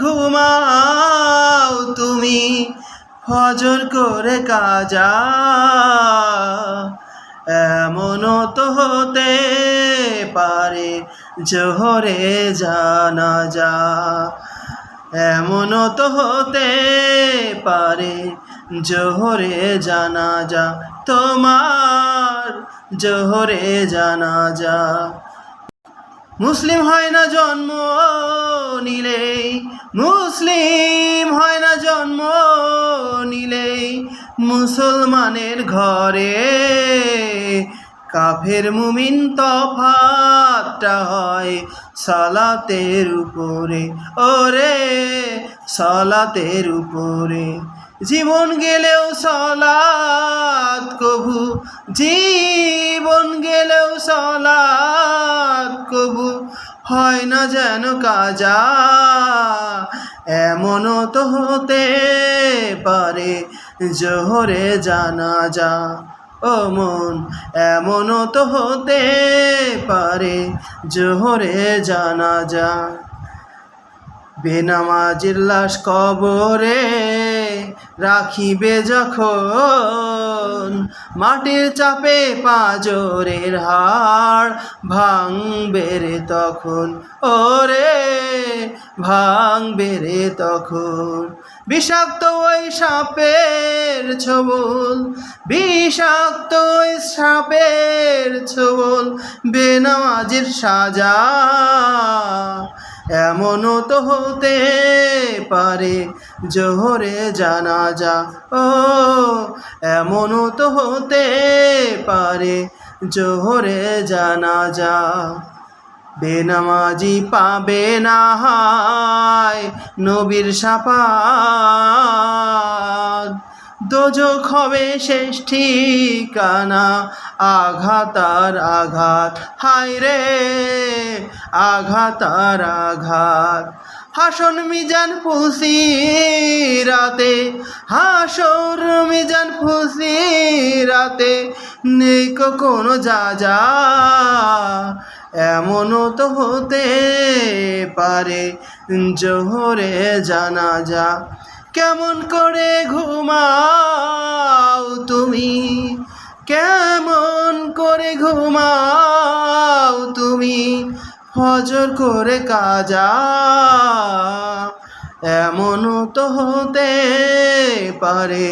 ঘুমাও তুমি, ফজর করে কাজা। এমনও তো হতে পারে জোহরে জানা যা এমনও তো হতে পারে জোহরে জানা যা তোমার জোহরে জানা যা মুসলিম হয় না জন্ম নিলেই, মুসলিম হয় না জন্ম নিলেই, মুসলমানের ঘরে কাফের মুমিন তফাতটা হয় সালাতের উপরে। ওরে সালাতের উপরে। জীবন গেলেও সলাৎ কবু, জীবন গেলেও সলাৎ কবু হয় না যেন কাজা, এমনও তো হতে পারে জোহরে জানা যা ও মন, এমনও তো হতে পারে জোহরে জানা যা বেনামাজির লাশ কবরে রাখিবে যখন মাটির চাপে পাজরের হাড় ভাঙবে রে তখন। ওরে, ভাঙবে রে তখন। বিষাক্ত ওই সাপের ছবল, বিষাক্ত ওই সাপের ছবল, বেনামাজির সাজা এমনও তো হতে পারে জোহরে জানা যা ও এমনও তো হতে পারে জোহরে জানা যা বেনামাজি পাবে না হায় নবীর সাপাত দোজক হবে শেষ ঠিকানা। আঘাত আর আঘাত। হায় রে আঘাত আর আঘাত। হাসন মিজান ফুসি রাতে, হাসর মিজান ফুসি রাতে নেই কোনো যা যা এমনও তো হতে পারে, জোহরে জানা যা কেমন করে ঘুমাও তুমি। কেমন করে ঘুমাও তুমি। হজর করে কাজা। এমনও তো হতে পারে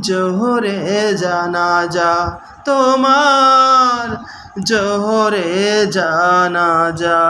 জোহরে জানা যা তোমার জোহরে জানা যা